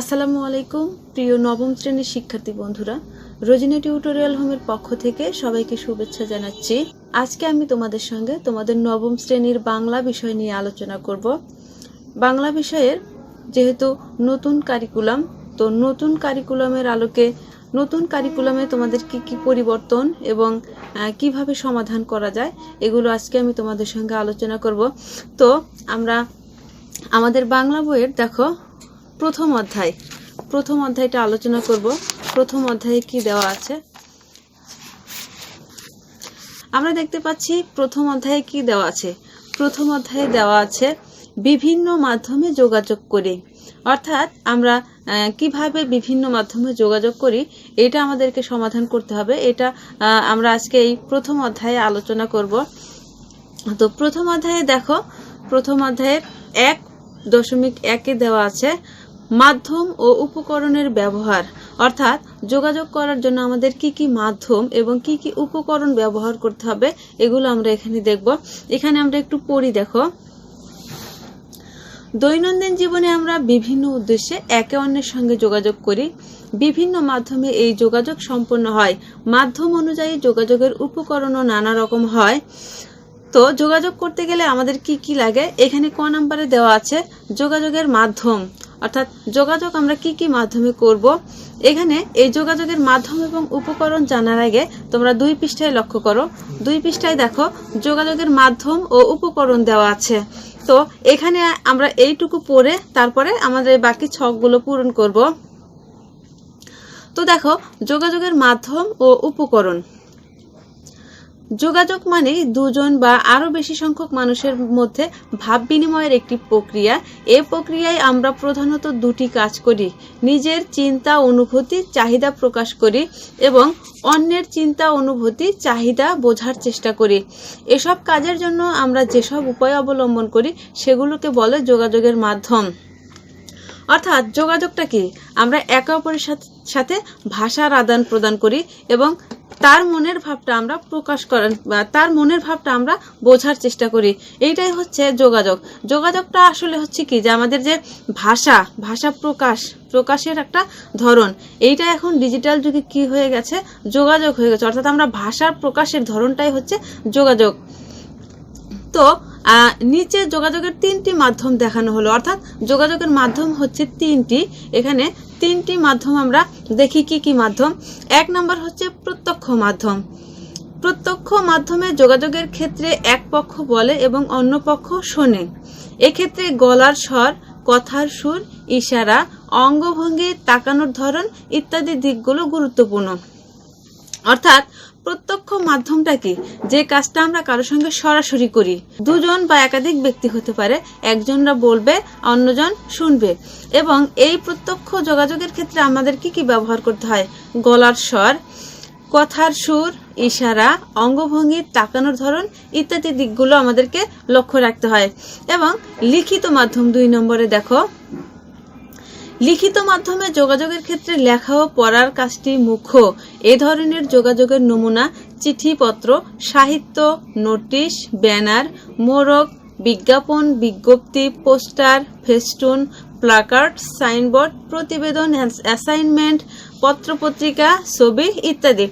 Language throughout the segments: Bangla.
আসসালামু আলাইকুম, প্রিয় নবম শ্রেণির শিক্ষার্থী বন্ধুরা। রোজিনা টিউটোরিয়াল হোমের পক্ষ থেকে সবাইকে শুভেচ্ছা জানাচ্ছি। আজকে আমি তোমাদের সঙ্গে তোমাদের নবম শ্রেণির বাংলা বিষয় নিয়ে আলোচনা করব। বাংলা বিষয়ের যেহেতু নতুন কারিকুলাম, তো নতুন কারিকুলামের আলোকে নতুন কারিকুলামে তোমাদের কি কি পরিবর্তন এবং কীভাবে সমাধান করা যায়, এগুলো আজকে আমি তোমাদের সঙ্গে আলোচনা করব। তো আমরা আমাদের বাংলা বইয়ের, দেখো প্রথম অধ্যায়। প্রথম অধ্যায়টা আলোচনা করব। প্রথম অধ্যায়ে কি দেওয়া আছে? আমরা দেখতে পাচ্ছি প্রথম অধ্যায়ে কি দেওয়া আছে? প্রথম অধ্যায়ে দেওয়া আছে বিভিন্ন মাধ্যমে যোগাযোগ করি। অর্থাৎ আমরা কীভাবে বিভিন্ন মাধ্যমে যোগাযোগ করি, এটা আমাদেরকে সমাধান করতে হবে। এটা আমরা আজকে এই প্রথম অধ্যায়ে আলোচনা করব। তো প্রথম অধ্যায়ে দেখো, প্রথম অধ্যায়ের এক দশমিক একে দেওয়া আছে। মাধ্যম ও উপকরণের ব্যবহার, অর্থাৎ যোগাযোগ করার জন্য আমাদের কি কি মাধ্যম এবং কি কি উপকরণ ব্যবহার করতে হবে, এগুলো আমরা এখানে দেখব। এখানে আমরা একটু পড়ি, দেখো। দৈনন্দিন জীবনে আমরা বিভিন্ন উদ্দেশ্যে একে অন্যের সঙ্গে যোগাযোগ করি। বিভিন্ন মাধ্যমে এই যোগাযোগ সম্পন্ন হয়। মাধ্যম অনুযায়ী যোগাযোগের উপকরণও নানা রকম হয়। তো যোগাযোগ করতে গেলে আমাদের কি কি লাগে? এখানে ক নাম্বারে দেওয়া আছে, যোগাযোগের মাধ্যম। অর্থাৎ যোগাযোগ আমরা কি কি মাধ্যমে করব? এখানে এই যোগাযোগের মাধ্যম এবং উপকরণ জানার আগে তোমরা দুই পৃষ্ঠায় লক্ষ্য করো। দুই পৃষ্ঠায় দেখো, যোগাযোগের মাধ্যম ও উপকরণ দেওয়া আছে। তো এখানে আমরা এইটুকু পড়ে তারপরে আমাদের বাকি ছকগুলো পূরণ করব। তো দেখো, যোগাযোগের মাধ্যম ও উপকরণ। যোগাযোগ মানে দুজন বা আরও বেশি সংখ্যক মানুষের মধ্যে ভাব বিনিময়ের একটি প্রক্রিয়া। এ প্রক্রিয়ায় আমরা প্রধানত দুটি কাজ করি, নিজের চিন্তা অনুভূতি, চাহিদা প্রকাশ করি এবং অন্যের চিন্তা অনুভূতি, চাহিদা বোঝার চেষ্টা করি। এসব কাজের জন্য আমরা যেসব উপায় অবলম্বন করি, সেগুলোকে বলে যোগাযোগের মাধ্যম। অর্থাৎ যোগাযোগটা কি? আমরা একে অপরের সাথে- সাথে ভাষার আদান প্রদান করি এবং তার মনের ভাবটা আমরা প্রকাশ করার, বা তার মনের ভাবটা আমরা বোঝার চেষ্টা করি। এইটাই হচ্ছে যোগাযোগ। যোগাযোগটা আসলে হচ্ছে কি? যে আমাদের যে ভাষা ভাষা প্রকাশ, প্রকাশের একটা ধরন। এইটা এখন ডিজিটাল যুগে কি হয়ে গেছে? যোগাযোগ হয়ে গেছে। অর্থাৎ আমরা ভাষার প্রকাশের ধরনটাই হচ্ছে যোগাযোগ। তো নিচে যোগাযোগের তিনটি মাধ্যম দেখানো হলো। অর্থাৎ যোগাযোগের মাধ্যম হচ্ছে তিনটি। এখানে তিনটি মাধ্যম আমরা দেখি কি কি মাধ্যম। এক নম্বর হচ্ছে প্রত্যক্ষ মাধ্যম। প্রত্যক্ষ মাধ্যমে যোগাযোগের ক্ষেত্রে এক পক্ষ বলে এবং অন্য পক্ষ শোনে। এক্ষেত্রে গলার স্বর, কথার সুর, ইশারা, অঙ্গভঙ্গি, তাকানোর ধরন ইত্যাদি দিকগুলো গুরুত্বপূর্ণ। অর্থাৎ প্রত্যক্ষ মাধ্যমটা কি যে কাজটা আমরা কারোর সঙ্গে সরাসরি করি, দুজন বা একাধিক ব্যক্তি হতে পারে, একজনরা বলবে, অন্যজন শুনবে। এবং এই প্রত্যক্ষ যোগাযোগের ক্ষেত্রে আমাদের কি কি ব্যবহার করতে হয়? গলার স্বর, কথার সুর, ইশারা, অঙ্গভঙ্গি, তাকানোর ধরন ইত্যাদি দিকগুলো আমাদেরকে লক্ষ্য রাখতে হয়। এবং লিখিত মাধ্যম দুই নম্বরে দেখো লিখিত মাধ্যমে যোগাযোগের ক্ষেত্রে লেখা ও পড়ার কাজটি মুখ্য। এ ধরনের যোগাযোগের নমুনা, চিঠিপত্র, সাহিত্য, নোটিশ, ব্যানার, মোড়ক, বিজ্ঞাপন, বিজ্ঞপ্তি, পোস্টার, ফেস্টুন, প্লাকার্ড, সাইনবোর্ড, প্রতিবেদন অ্যাসাইনমেন্ট, পত্রপত্রিকা, ছবি ইত্যাদি।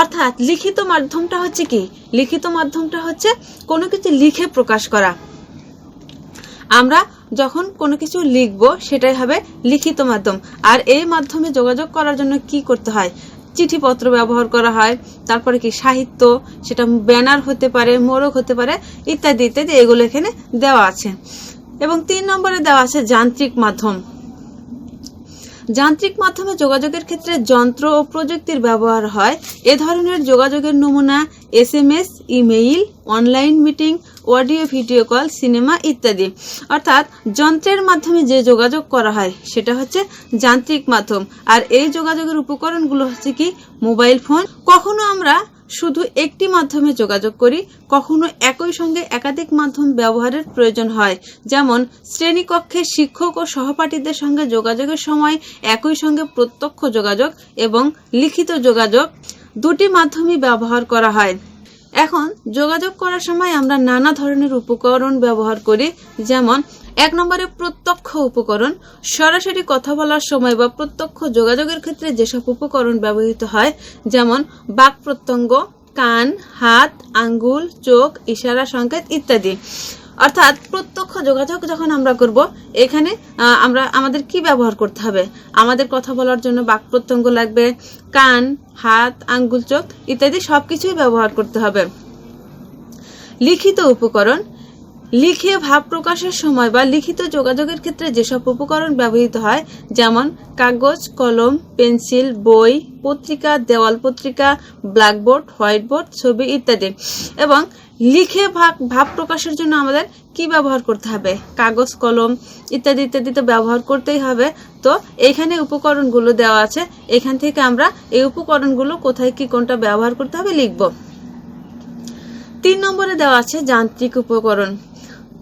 অর্থাৎ লিখিত মাধ্যমটা হচ্ছে কি? লিখিত মাধ্যমটা হচ্ছে কোনো কিছু লিখে প্রকাশ করা। আমরা যখন কোনো কিছু লিখব, সেটাই হবে লিখিত মাধ্যম। আর এই মাধ্যমে যোগাযোগ করার জন্য কি করতে হয়? চিঠিপত্র ব্যবহার করা হয়, তারপরে কি সাহিত্য, সেটা ব্যানার হতে পারে, মোড়ক হতে পারে, ইত্যাদি ইত্যাদি, এগুলো এখানে দেওয়া আছে। এবং তিন নম্বরে দেওয়া আছে যান্ত্রিক মাধ্যম। যান্ত্রিক মাধ্যমে যোগাযোগের ক্ষেত্রে যন্ত্র ও প্রযুক্তির ব্যবহার হয়। এ ধরনের যোগাযোগের নমুনা S M S email, online meeting, audio, video call, cinema ইত্যাদি। অর্থাৎ যন্ত্রের মাধ্যমে যে যোগাযোগ করা হয়, সেটা হচ্ছে যান্ত্রিক মাধ্যম। আর এই যোগাযোগের উপকরণগুলো হচ্ছে কি? Mobile phone. কখনো আমরা শুধু একটি মাধ্যমে যোগাযোগ করি, কখনো একই সঙ্গে একাধিক মাধ্যম ব্যবহারের প্রয়োজন হয়। যেমন, শ্রেণীকক্ষে শিক্ষক ও সহপাঠীদের সঙ্গে যোগাযোগের সময় একই সঙ্গে প্রত্যক্ষ যোগাযোগ এবং লিখিত যোগাযোগ দুটি মাধ্যমই ব্যবহার করা হয়। এখন, যোগাযোগ করার সময় আমরা নানা ধরনের উপকরণ ব্যবহার করি, যেমন এক নম্বরে প্রত্যক্ষ উপকরণ। সরাসরি কথা বলার সময় বা প্রত্যক্ষ যোগাযোগের ক্ষেত্রে যেসব উপকরণ ব্যবহৃত হয়, যেমন বাক প্রত্যঙ্গ, কান, হাত, আঙ্গুল, চোখ, ইশারা, সংকেত ইত্যাদি। অর্থাৎ প্রত্যক্ষ যোগাযোগ যখন আমরা করব, এখানে আমরা আমাদের কি ব্যবহার করতে হবে? আমাদের কথা বলার জন্য বাক প্রত্যঙ্গ লাগবে, কান, হাত, আঙ্গুল, চোখ ইত্যাদি সবকিছুই ব্যবহার করতে হবে। লিখিত উপকরণ লিখে ভাব প্রকাশের সময় বা লিখিত যোগাযোগের ক্ষেত্রে যেসব উপকরণ ব্যবহৃত হয়, যেমন কাগজ, কলম, পেন্সিল, বই, পত্রিকা, দেওয়াল পত্রিকা, ব্ল্যাকবোর্ড, হোয়াইটবোর্ড, ছবি ইত্যাদি। এবং লিখে ভাব ভাব প্রকাশের জন্য আমাদের কি ব্যবহার করতে হবে? কাগজ, কলম ইত্যাদি ইত্যাদি তো ব্যবহার করতেই হবে। তো এখানে উপকরণগুলো দেওয়া আছে। এখান থেকে আমরা এই উপকরণগুলো কোথায় কি কোনটা ব্যবহার করতে হবে লিখব। তিন নম্বরে দেওয়া আছে যান্ত্রিক উপকরণ।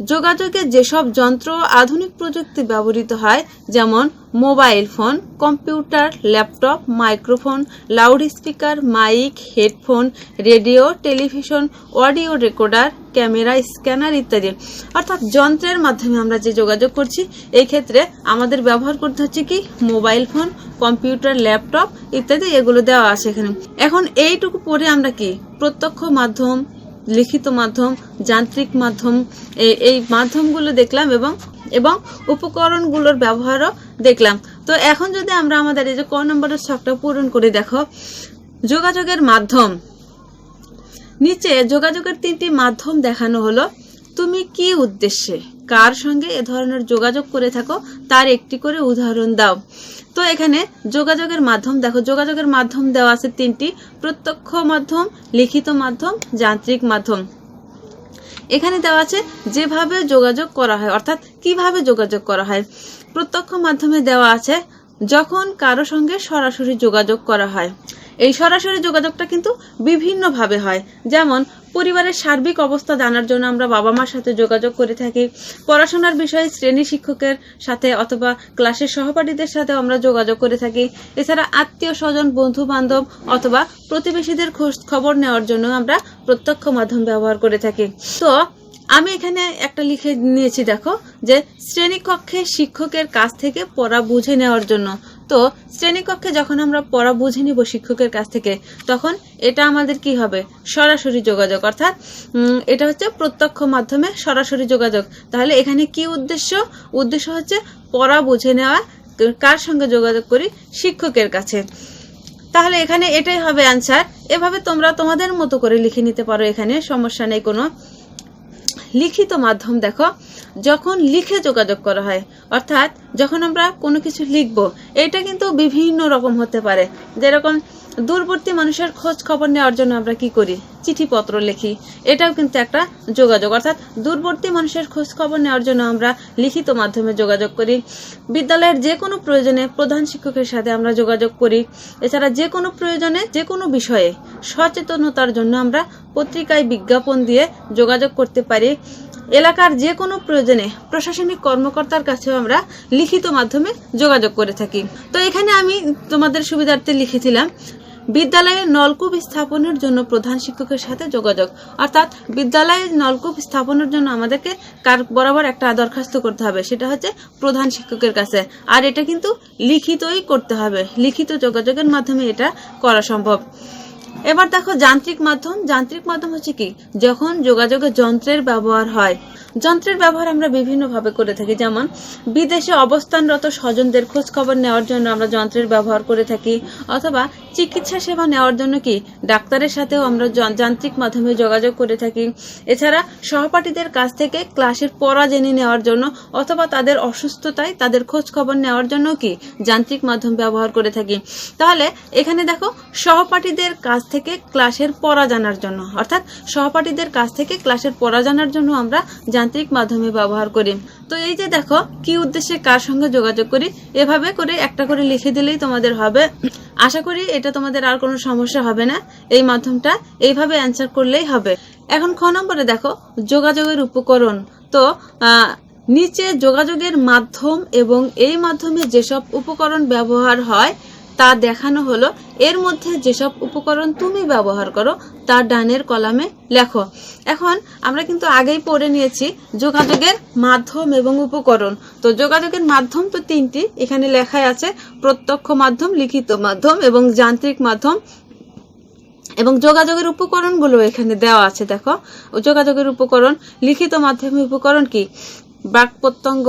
যোগাযোগে যেসব যন্ত্র আধুনিক প্রযুক্তি ব্যবহৃত হয়, যেমন mobile phone, computer, laptop, microphone loud speaker mic, headphone, radio, television, audio recorder, camera, scanner ইত্যাদি। অর্থাৎ যন্ত্রের মাধ্যমে আমরা যে যোগাযোগ করছি, এই ক্ষেত্রে আমাদের ব্যবহার করতে হচ্ছে কি? মোবাইল ফোন, কম্পিউটার, ল্যাপটপ ইত্যাদি এগুলো দেওয়া আছে এখানে। এখন এইটুকু পরে আমরা কি? প্রত্যক্ষ মাধ্যম লিখিত মাধ্যম, যান্ত্রিক মাধ্যম এই মাধ্যমগুলো দেখলাম এবং এবং উপকরণগুলোর ব্যবহারও দেখলাম। তো এখন যদি আমরা আমাদের এই যে ক নম্বরের শখটা পূরণ করে দেখো, যোগাযোগের মাধ্যম। নিচে যোগাযোগের তিনটি মাধ্যম দেখানো হলো, তুমি কি উদ্দেশ্যে? কার সঙ্গে এ ধরনের যোগাযোগ করে থাকো, তার একটি করে উদাহরণ দাও। তো এখানে যোগাযোগের মাধ্যম, দেখো যোগাযোগের মাধ্যম দেওয়া আছে তিনটি, প্রত্যক্ষ মাধ্যম, লিখিত মাধ্যম, যান্ত্রিক মাধ্যম। এখানে দেওয়া আছে যেভাবে যোগাযোগ করা হয়, অর্থাৎ কীভাবে যোগাযোগ করা হয়। প্রত্যক্ষ মাধ্যমে দেওয়া আছে যখন কারও সঙ্গে সরাসরি যোগাযোগ করা হয়। এই সরাসরি যোগাযোগটা কিন্তু বিভিন্নভাবে হয়। যেমন, পরিবারের সার্বিক অবস্থা জানার জন্য আমরা বাবা মার সাথে যোগাযোগ করে থাকি। পড়াশোনার বিষয়ে শ্রেণি শিক্ষকের সাথে অথবা ক্লাসের সহপাঠীদের সাথে আমরা যোগাযোগ করে থাকি। এছাড়া আত্মীয় স্বজন বন্ধু বান্ধব অথবা প্রতিবেশীদের খোঁজ খবর নেওয়ার জন্য আমরা প্রত্যক্ষ মাধ্যম ব্যবহার করে থাকি। তো, আমি এখানে একটা লিখে নিয়েছি, দেখো, যে শ্রেণীকক্ষে শিক্ষকের কাছ থেকে পড়া বুঝে নেওয়ার জন্য। তো শ্রেণীকক্ষে যখন আমরা পড়া বুঝে নিব শিক্ষকের কাছ থেকে, তখন এটা আমাদের কি হবে? সরাসরি যোগাযোগ। অর্থাৎ এটা হচ্ছে প্রত্যক্ষ মাধ্যমে সরাসরি যোগাযোগ। তাহলে এখানে কি উদ্দেশ্য? উদ্দেশ্য হচ্ছে পড়া বুঝে নেওয়া, কার সঙ্গে যোগাযোগ করি? শিক্ষকের কাছে। তাহলে এখানে এটাই হবে অ্যান্সার এভাবে তোমরা তোমাদের মতো করে লিখে নিতে পারো এখানে, সমস্যা নেই কোনো। লিখিত মাধ্যম, দেখো, যখন লিখে যোগাযোগ করা হয়, অর্থাৎ যখন আমরা কোনো কিছু লিখব, এটা কিন্তু বিভিন্ন রকম হতে পারে। যেরকম দূরবর্তী মানুষের খোঁজ খবর নেওয়ার জন্য আমরা কি করি? চিঠিপত্র লিখি। এটাও কিন্তু একটা যোগাযোগ। অর্থাৎ দূরবর্তী মানুষের খোঁজ খবর নেওয়ার জন্য আমরা লিখিত মাধ্যমে যোগাযোগ করি। বিদ্যালয়ের যে কোনো প্রয়োজনে প্রধান শিক্ষকের সাথে আমরা যোগাযোগ করি। এছাড়া যে কোনো প্রয়োজনে, যে কোনো বিষয়ে সচেতনতার জন্য আমরা পত্রিকায় বিজ্ঞাপন দিয়ে যোগাযোগ করতে পারি। এলাকার যে কোনো প্রয়োজনে প্রশাসনিক কর্মকর্তার কাছেও আমরা লিখিত মাধ্যমে যোগাযোগ করে থাকি। তো এখানে আমি তোমাদের সুবিধার্থে লিখেছিলাম, বিদ্যালয়ে নলকূপ স্থাপনের জন্য প্রধান শিক্ষকের সাথে যোগাযোগ। অর্থাৎ বিদ্যালয়ে নলকূপ স্থাপনের জন্য আমাদেরকে কার বরাবর একটা দরখাস্ত করতে হবে, সেটা হচ্ছে প্রধান শিক্ষকের কাছে। আর এটা কিন্তু লিখিতই করতে হবে, লিখিত যোগাযোগের মাধ্যমে এটা করা সম্ভব। এবার দেখো যান্ত্রিক মাধ্যম। যান্ত্রিক মাধ্যম হচ্ছে কি? যখন যোগাযোগের যন্ত্রের ব্যবহার হয়। যন্ত্রের ব্যবহার আমরা বিভিন্নভাবে করে থাকি। যেমন, বিদেশে অবস্থানরত স্বজনদের খোঁজ খবর নেওয়ার জন্য আমরা যন্ত্রের ব্যবহার করে থাকি। অথবা, চিকিৎসা সেবা নেওয়ার জন্য কি? ডাক্তারের সাথেও আমরা যান্ত্রিক মাধ্যমে যোগাযোগ করে থাকি। এছাড়া, সহপাঠীদের কাছ থেকে ক্লাসের পড়া জেনে নেওয়ার জন্য অথবা তাদের অসুস্থতায় তাদের খোঁজ খবর নেওয়ার জন্য কি? যান্ত্রিক মাধ্যম ব্যবহার করে থাকি। তাহলে, এখানে দেখো, সহপাঠীদের কাছ থেকে ক্লাসের পড়া জানার জন্য। অর্থাৎ সহপাঠীদের কাছ থেকে ক্লাসের পড়া জানার জন্য আমরা যান্ত্রিক মাধ্যমে ব্যবহার করি। তো এই যে দেখো, কি উদ্দেশ্যে কার সঙ্গে যোগাযোগ করি, এভাবে করে একটা করে লিখে দিলেই তোমাদের হবে। আশা করি এটা তোমাদের আর কোনো সমস্যা হবে না। এই মাধ্যমটা এইভাবে অ্যান্সার করলেই হবে। এখন খ নম্বরে দেখো, যোগাযোগের উপকরণ। তো নিচে যোগাযোগের মাধ্যম এবং এই মাধ্যমে যেসব উপকরণ ব্যবহার হয় তা দেখানো হলো। এর মধ্যে যেসব উপকরণ তুমি ব্যবহার করো, তা ডানের কলামে লেখো। এখন আমরা কিন্তু আগেই পড়ে নিয়েছি যোগাযোগের মাধ্যম এবং উপকরণ। তো যোগাযোগের মাধ্যম তো তিনটি। এখানে লেখাই আছে প্রত্যক্ষ মাধ্যম, লিখিত মাধ্যম এবং যান্ত্রিক মাধ্যম। এবং যোগাযোগের উপকরণগুলো এখানে দেওয়া আছে, দেখো। যোগাযোগের উপকরণ, লিখিত মাধ্যমে উপকরণ কি? বাক প্রত্যঙ্গ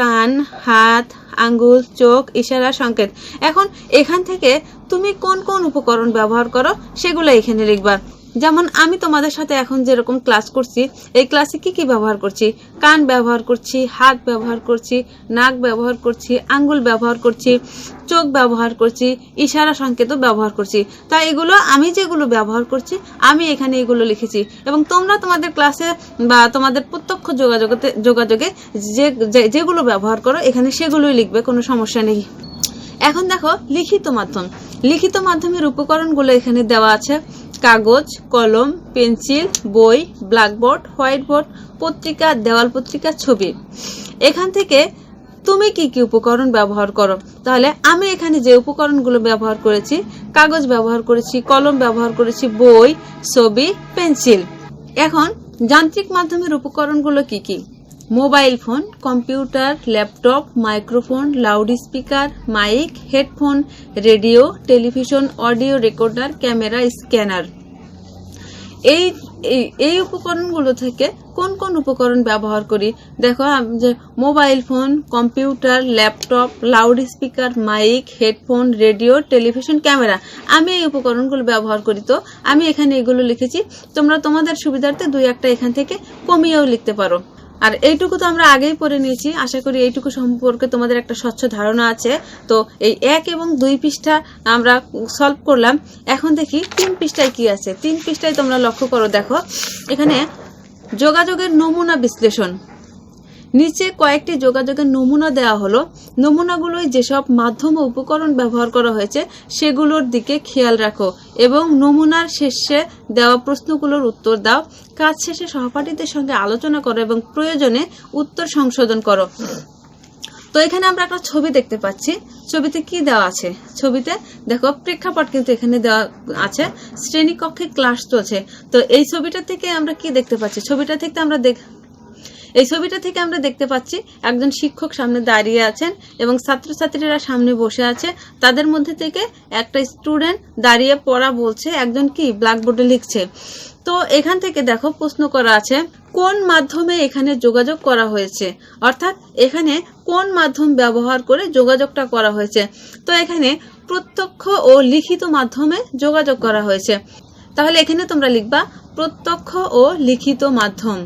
কান, হাত আঙ্গুল, চোখ, ইশারা, সংকেত। এখন এখান থেকে তুমি কোন কোন উপকরণ ব্যবহার করো, সেগুলো এখানে লিখবা। যেমন আমি তোমাদের সাথে এখন যেরকম ক্লাস করছি, এই ক্লাসে কি কি ব্যবহার করছি? কান ব্যবহার করছি, হাত ব্যবহার করছি, নাক ব্যবহার করছি, আঙ্গুল ব্যবহার করছি, চোখ ব্যবহার করছি, ইশারা সংকেতও ব্যবহার করছি। তাই এগুলো আমি যেগুলো ব্যবহার করছি, আমি এখানে এগুলো লিখেছি। এবং তোমরা তোমাদের ক্লাসে বা তোমাদের প্রত্যক্ষ যোগাযোগতে যোগাযোগে যে যেগুলো ব্যবহার করো, এখানে সেগুলোই লিখবে, কোনো সমস্যা নেই। এখন দেখো লিখিত মাধ্যম। লিখিত মাধ্যমের উপকরণগুলো এখানে দেওয়া আছে। কাগজ, কলম, পেন্সিল, বই, ব্ল্যাকবোর্ড হোয়াইট বোর্ড পত্রিকা, দেওয়াল পত্রিকা, ছবি। এখান থেকে তুমি কি কি উপকরণ ব্যবহার করো? তাহলে আমি এখানে যে উপকরণগুলো ব্যবহার করেছি, কাগজ ব্যবহার করেছি, কলম ব্যবহার করেছি, বই, ছবি, পেন্সিল। এখন যান্ত্রিক মাধ্যমের উপকরণগুলো কি কি? Mobile phone, computer, laptop, microphone loud speaker mic, headphone, radio, television, audio recorder, camera, scanner. এই, এই- উপকরণগুলো থেকে কোন কোন উপকরণ ব্যবহার করি? দেখো যে mobile phone, computer, laptop loud speaker mic, headphone, radio, television, camera, আমি এই উপকরণগুলো ব্যবহার করি। তো আমি এখানে এগুলো লিখেছি। তোমরা তোমাদের সুবিধার্থে দুই একটা এখান থেকে কমিয়েও লিখতে পারো। আর এইটুকু তো আমরা আগেই পড়ে নিয়েছি। আশা করি এইটুকু সম্পর্কে তোমাদের একটা স্বচ্ছ ধারণা আছে। তো এই এক এবং দুই পৃষ্ঠা আমরা সলভ করলাম। এখন দেখি তিন পৃষ্ঠায় কি আছে। তিন পৃষ্ঠায় তোমরা লক্ষ্য করো, দেখো। এখানে যোগাযোগের নমুনা বিশ্লেষণ। নিচে কয়েকটি যোগাযোগের নমুনা দেওয়া হলো। নমুনাগুলোয় যেসব মাধ্যম ও উপকরণ ব্যবহার করা হয়েছে, সেগুলোর দিকে খেয়াল রাখো এবং নমুনার শেষে দেওয়া প্রশ্নগুলোর উত্তর দাও। কাজ শেষে সহপাঠীদের সঙ্গে আলোচনা করো এবং প্রয়োজনে উত্তর সংশোধন করো। তো এখানে আমরা একটা ছবি দেখতে পাচ্ছি। ছবিতে কি দেওয়া আছে? ছবিতে দেখো, প্রেক্ষাপট কিন্তু এখানে দেওয়া আছে। শ্রেণীকক্ষে ক্লাস চলছে। তো এই ছবিটা থেকে আমরা কি দেখতে পাচ্ছি? ছবিটা থেকে আমরা দেখ এই ছবিটা থেকে আমরা দেখতে পাচ্ছি একজন শিক্ষক সামনে দাঁড়িয়ে আছেন এবং ছাত্রছাত্রীরা সামনে বসে আছে। তাদের মধ্যে থেকে একটা স্টুডেন্ট দাঁড়িয়ে পড়া বলছে, একজন কি ব্ল্যাকবোর্ডে লিখছে। তো এখান থেকে দেখো প্রশ্ন করা আছে, কোন মাধ্যমে এখানে যোগাযোগ করা হয়েছে? অর্থাৎ এখানে কোন মাধ্যম ব্যবহার করে যোগাযোগটা করা হয়েছে? তো এখানে প্রত্যক্ষ ও লিখিত মাধ্যমে যোগাযোগ করা হয়েছে। তাহলে এখানে তোমরা লিখবা, প্রত্যক্ষ ও লিখিত মাধ্যম।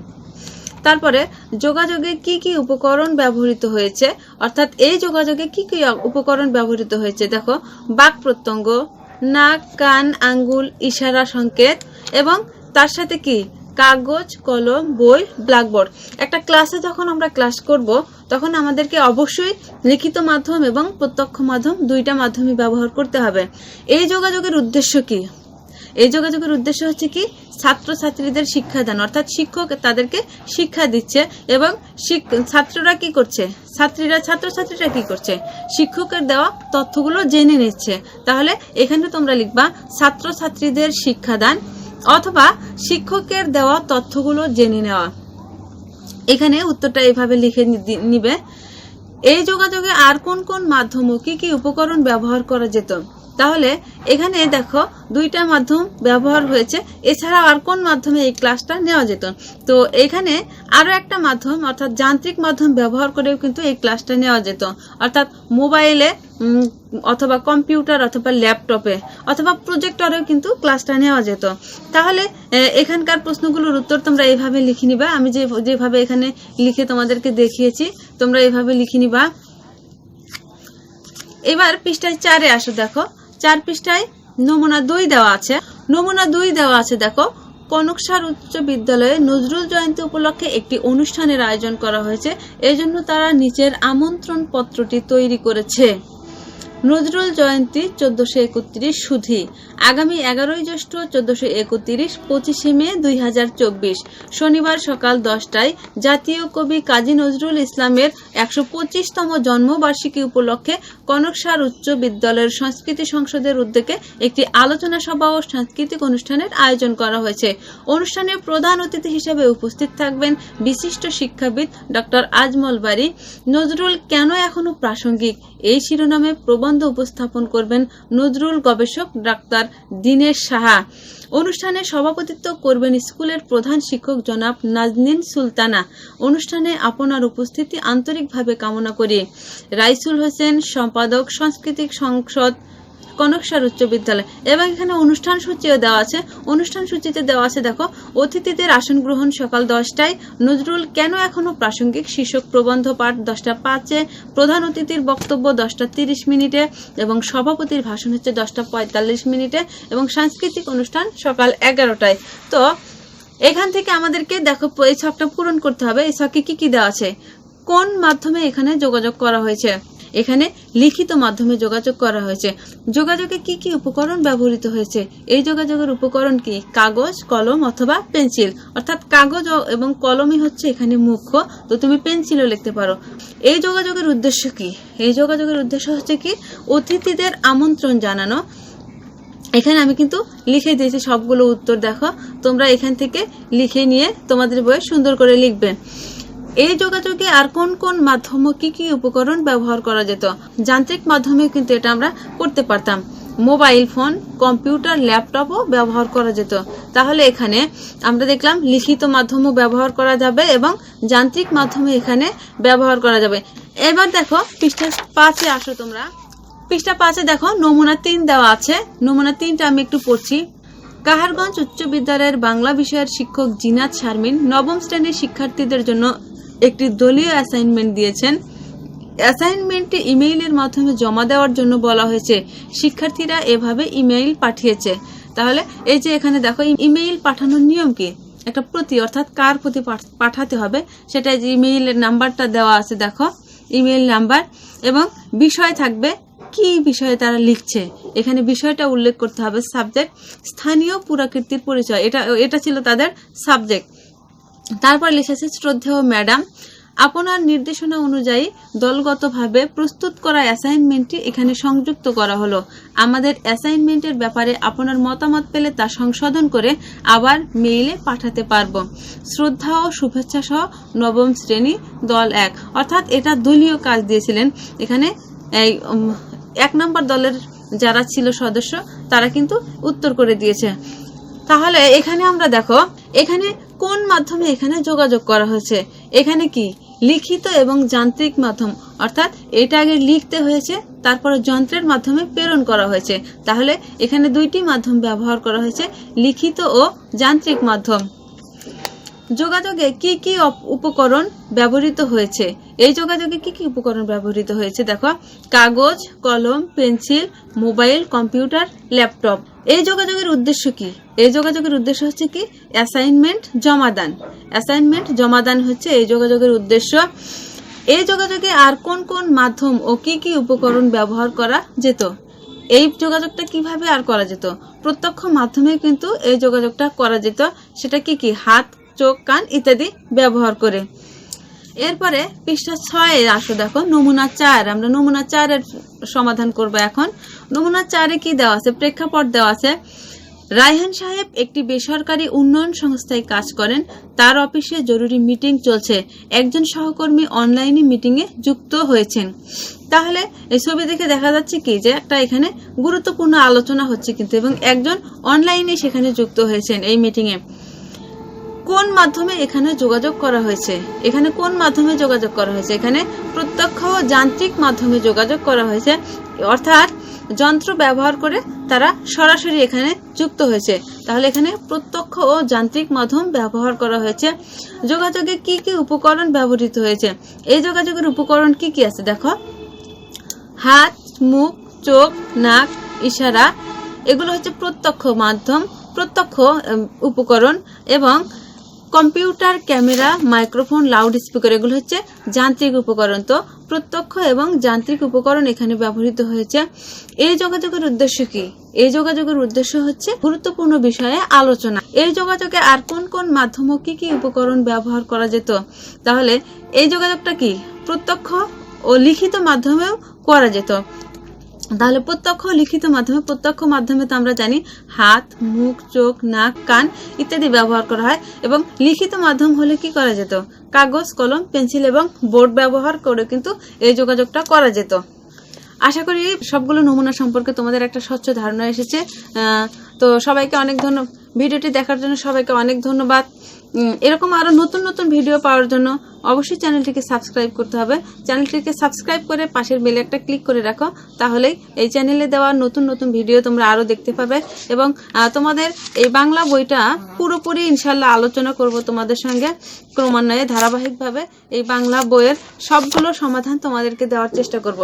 তারপরে যোগাযোগে কি কি উপকরণ ব্যবহৃত হয়েছে? অর্থাৎ এই যোগাযোগে কি কি উপকরণ ব্যবহৃত হয়েছে? দেখো, বাক প্রত্যঙ্গ, নাক, কান, আঙ্গুল, ইশারা, সংকেত এবং তার সাথে কি? কাগজ, কলম, বই, ব্ল্যাকবোর্ড। একটা ক্লাসে যখন আমরা ক্লাস করব, তখন আমাদেরকে অবশ্যই লিখিত মাধ্যম এবং প্রত্যক্ষ মাধ্যম দুইটা মাধ্যমই ব্যবহার করতে হবে। এই যোগাযোগের উদ্দেশ্য কি? এই যোগাযোগের উদ্দেশ্য হচ্ছে কি? ছাত্রছাত্রীদের শিক্ষাদান অর্থাৎ শিক্ষক তাদেরকে শিক্ষা দিচ্ছে এবং ছাত্ররা কি করছে? ছাত্রীরা, ছাত্রছাত্রীরা কি করছে? শিক্ষকের দেওয়া তথ্যগুলো জেনে নিচ্ছে। তাহলে এখানে তোমরা লিখবা, ছাত্রছাত্রীদের শিক্ষাদান অথবা শিক্ষকের দেওয়া তথ্যগুলো জেনে নেওয়া। এখানে উত্তরটা এইভাবে লিখে নিবে। এই যোগাযোগে আর কোন কোন মাধ্যম ও কি কি উপকরণ ব্যবহার করা যেত? তাহলে এখানে দেখো দুইটা মাধ্যম ব্যবহার হয়েছে। এছাড়া আর কোন মাধ্যমে এই ক্লাসটা নেওয়া যেত? তো এখানে আরও একটা মাধ্যম, অর্থাৎ যান্ত্রিক মাধ্যম ব্যবহার করেও কিন্তু এই ক্লাসটা নেওয়া যেত। অর্থাৎ মোবাইলে অথবা কম্পিউটার অথবা ল্যাপটপে অথবা প্রজেক্টরেও কিন্তু ক্লাসটা নেওয়া যেত। তাহলে এখানকার প্রশ্নগুলোর উত্তর তোমরা এইভাবে লিখে নিবা। আমি যে, যেভাবে এখানে লিখে তোমাদেরকে দেখিয়েছি, তোমরা এইভাবে লিখে নিবা। এবার পৃষ্ঠায় চারে আসো দেখো। চার পৃষ্ঠায় নমুনা দুই দেওয়া আছে। নমুনা দুই দেওয়া আছে, দেখো। কনকসার উচ্চ বিদ্যালয়ে নজরুল জয়ন্তী উপলক্ষে একটি অনুষ্ঠানের আয়োজন করা হয়েছে। এজন্য তারা নিচের আমন্ত্রণ পত্রটি তৈরি করেছে। নজরুল জয়ন্তী চোদ্দশো একত্রিশ সুধি। আগামী এগারোই জ্যৈষ্ঠ চোদ্দশো একত্রিশ পঁচিশে মে দুই হাজার চব্বিশ। শনিবার সকাল দশটায় জাতীয় কবি কাজী নজরুল ইসলামের একশো পঁচিশতম জন্মবার্ষিকী উপলক্ষে কনকসার উচ্চ বিদ্যালয়ের সংস্কৃতি সংসদের উদ্যোগে একটি আলোচনা সভা ও সাংস্কৃতিক অনুষ্ঠানের আয়োজন করা হয়েছে। অনুষ্ঠানে প্রধান অতিথি হিসেবে উপস্থিত থাকবেন বিশিষ্ট শিক্ষাবিদ ডক্টর আজমল বাড়ি নজরুল, কেন এখনও প্রাসঙ্গিক? এই শিরোনামে প্রবন্ধ উপস্থাপন করবেন নজরুল গবেষক ডাক্তার দীনেশ সাহা। অনুষ্ঠানে সভাপতিত্ব করবেন স্কুলের প্রধান শিক্ষক জনাব নাজনীন সুলতানা। অনুষ্ঠানে আপনার উপস্থিতি আন্তরিকভাবে কামনা করি। রাইসুল হোসেন, সম্পাদক, সাংস্কৃতিক সংসদ কনকসার উচ্চ বিদ্যালয়। এবং এখানে অনুষ্ঠান সূচিও দেওয়া আছে। অনুষ্ঠান সূচিতে দেওয়া আছে, দেখো, অতিথিদের আসন গ্রহণ সকাল দশটায়। নজরুল, কেন এখনও প্রাসঙ্গিক? শীর্ষক প্রবন্ধ পাঠ দশটা পাঁচে। প্রধান অতিথির বক্তব্য দশটা তিরিশ মিনিটে। এবং সভাপতির ভাষণ হচ্ছে দশটা পঁয়তাল্লিশ মিনিটে। এবং সাংস্কৃতিক অনুষ্ঠান সকাল এগারোটায়। তো, এখান থেকে আমাদেরকে, দেখো, এই ছকটা পূরণ করতে হবে। এই ছকে কি কি দেওয়া আছে? কোন মাধ্যমে এখানে যোগাযোগ করা হয়েছে? এখানে লিখিত মাধ্যমে যোগাযোগ করা হয়েছে। যোগাযোগে কি কি উপকরণ ব্যবহৃত হয়েছে? এই যোগাযোগের উপকরণ কি? কাগজ, কলম অথবা পেন্সিল? অর্থাৎ কাগজ এবং কলমই হচ্ছে এখানে মুখ্য। তো তুমি পেন্সিলও লিখতে পারো। এই যোগাযোগের উদ্দেশ্য কি? এই যোগাযোগের উদ্দেশ্য হচ্ছে কি? অতিথিদের আমন্ত্রণ জানানো। এখানে আমি কিন্তু লিখে দিয়েছি সবগুলো উত্তর, দেখো। তোমরা এখান থেকে লিখে নিয়ে তোমাদের বইয়ে সুন্দর করে লিখবে। এই যোগাযোগে আর কোন কোন মাধ্যম কি কি উপকরণ ব্যবহার করা যেত? যান্ত্রিক মাধ্যমে কিন্তু এটা আমরা করতে পারতাম। মোবাইল ফোন, কম্পিউটার, ল্যাপটপও ব্যবহার করা যেত। তাহলে এখানে আমরা দেখলাম লিখিত মাধ্যমও ব্যবহার করা যাবে এবং যান্ত্রিক মাধ্যমে এখানে ব্যবহার করা যাবে। এবার দেখো পৃষ্ঠা পাঁচে আসো তোমরা। পৃষ্ঠা পাঁচে দেখো নমুনা তিন দেওয়া আছে। নমুনা তিনটা আমি একটু পড়ছি। কাহারগঞ্জ উচ্চ বিদ্যালয়ের বাংলা বিষয়ের শিক্ষক জিনাত শারমিন নবম শ্রেণির শিক্ষার্থীদের জন্য একটি দলীয় অ্যাসাইনমেন্ট দিয়েছেন। অ্যাসাইনমেন্টটি ইমেইলের মাধ্যমে জমা দেওয়ার জন্য বলা হয়েছে। শিক্ষার্থীরা এভাবে ইমেইল পাঠিয়েছে। তাহলে এই যে এখানে দেখো ইমেইল পাঠানোর নিয়ম কি? একটা প্রতি, অর্থাৎ কার প্রতি পাঠাতে হবে? সেটা যে ইমেইলের নাম্বারটা দেওয়া আছে, দেখো। ইমেইল নাম্বার এবং বিষয় থাকবে কি বিষয়ে তারা লিখছে। এখানে বিষয়টা উল্লেখ করতে হবে সাবজেক্ট স্থানীয় পুরাকৃতির পরিচয়। এটা এটা ছিল তাদের সাবজেক্ট তারপর লিখেছে, শ্রদ্ধেয় ম্যাডাম, আপনার নির্দেশনা অনুযায়ী দলগতভাবে প্রস্তুত করা অ্যাসাইনমেন্টটি এখানে সংযুক্ত করা হলো। আমাদের অ্যাসাইনমেন্টের ব্যাপারে আপনার মতামত পেলে তা সংশোধন করে আবার মেইলে পাঠাতে পারব। শ্রদ্ধা ও শুভেচ্ছা সহ নবম শ্রেণি দল এক। অর্থাৎ এটা দলীয় কাজ দিয়েছিলেন। এখানে এক নম্বর দলের যারা ছিল সদস্য, তারা কিন্তু উত্তর করে দিয়েছে। তাহলে এখানে আমরা দেখো, এখানে কোন মাধ্যমে এখানে যোগাযোগ করা হয়েছে? এখানে কি লিখিত এবং যান্ত্রিক মাধ্যম? অর্থাৎ এটা আগে লিখতে হয়েছে, তারপরে যন্ত্রের মাধ্যমে প্রেরণ করা হয়েছে। তাহলে এখানে দুইটি মাধ্যম ব্যবহার করা হয়েছে, লিখিত ও যান্ত্রিক মাধ্যম। যোগাযোগে কি কি উপকরণ ব্যবহৃত হয়েছে? এই যোগাযোগে কি কি উপকরণ ব্যবহৃত হয়েছে? দেখো, কাগজ, কলম, পেন্সিল, মোবাইল, কম্পিউটার, ল্যাপটপ। এই যোগাযোগের উদ্দেশ্য কি? এই যোগাযোগের উদ্দেশ্য হচ্ছে কি? অ্যাসাইনমেন্ট জমাদান। অ্যাসাইনমেন্ট জমাদান হচ্ছে এই যোগাযোগের উদ্দেশ্য। এই যোগাযোগে আর কোন কোন মাধ্যম ও কি কি উপকরণ ব্যবহার করা যেত? এই যোগাযোগটা কীভাবে আর করা যেত? প্রত্যক্ষ মাধ্যমে কিন্তু এই যোগাযোগটা করা যেত। সেটা কি কি? হাত চোখ, কান ইত্যাদি ব্যবহার করে। এরপরে পৃষ্ঠা ছয়ে আসো দেখো, নমুনা চার। আমরা নমুনা চারের সমাধান করব এখন। নমুনা চারে কি দেওয়া আছে? প্রেক্ষাপট দেওয়া আছে। রায়হান সাহেব একটি বেসরকারি উন্নয়ন সংস্থায় কাজ করেন। তার অফিসে জরুরি মিটিং চলছে। একজন সহকর্মী অনলাইনে মিটিংয়ে যুক্ত হয়েছেন। তাহলে এই ছবি দেখে দেখা যাচ্ছে কি যে একটা এখানে গুরুত্বপূর্ণ আলোচনা হচ্ছে কিন্তু এবং একজন অনলাইনে সেখানে যুক্ত হয়েছেন এই মিটিংয়ে কোন মাধ্যমে এখানে যোগাযোগ করা হয়েছে? এখানে কোন মাধ্যমে যোগাযোগ করা হয়েছে? এখানে প্রত্যক্ষ ও যান্ত্রিক মাধ্যমে যোগাযোগ করা হয়েছে। অর্থাৎ যন্ত্র ব্যবহার করে তারা সরাসরি এখানে যুক্ত হয়েছে। তাহলে এখানে প্রত্যক্ষ ও যান্ত্রিক মাধ্যম ব্যবহার করা হয়েছে। যোগাযোগে কি কি উপকরণ ব্যবহৃত হয়েছে? এই যোগাযোগের উপকরণ কি কি আছে? দেখো। হাত, মুখ, চোখ, নাক, ইশারা, এগুলো হচ্ছে প্রত্যক্ষ মাধ্যম, প্রত্যক্ষ উপকরণ এবং computer, camera, microphone loud speaker এগুলো হচ্ছে যান্ত্রিক উপকরণ। তো প্রত্যক্ষ এবং যান্ত্রিক উপকরণ এখানে ব্যবহৃত হয়েছে। এই যোগাযোগের উদ্দেশ্য কি? এই যোগাযোগের উদ্দেশ্য হচ্ছে গুরুত্বপূর্ণ বিষয়ে আলোচনা। এই যোগাযোগে আর কোন কোন মাধ্যম কি কি উপকরণ ব্যবহার করা যেত? তাহলে এই যোগাযোগটা কি? প্রত্যক্ষ ও লিখিত মাধ্যমেও করা যেত। তাহলে প্রত্যক্ষ, লিখিত মাধ্যমে, প্রত্যক্ষ মাধ্যমে তো আমরা জানি হাত, মুখ, চোখ, নাক, কান ইত্যাদি ব্যবহার করা হয় এবং লিখিত মাধ্যম হলে কি করা যেত? কাগজ, কলম, পেন্সিল এবং বোর্ড ব্যবহার করে কিন্তু এই যোগাযোগটা করা যেত। আশা করি সবগুলো নমুনা সম্পর্কে তোমাদের একটা স্বচ্ছ ধারণা এসেছে। তো সবাইকে অনেক ধন্যবাদ ভিডিওটি দেখার জন্য সবাইকে অনেক ধন্যবাদ। এরকম আরও নতুন নতুন ভিডিও পাওয়ার জন্য অবশ্যই চ্যানেলটিকে সাবস্ক্রাইব করতে হবে। চ্যানেলটিকে সাবস্ক্রাইব করে পাশের বেলে একটা ক্লিক করে রাখো, তাহলেই এই চ্যানেলে দেওয়া নতুন নতুন ভিডিও তোমরা আরও দেখতে পাবে এবং তোমাদের এই বাংলা বইটা পুরোপুরি ইনশাল্লাহ আলোচনা করব তোমাদের সঙ্গে ক্রমান্বয়ে, ধারাবাহিকভাবে এই বাংলা বইয়ের সবগুলো সমাধান তোমাদেরকে দেওয়ার চেষ্টা করব।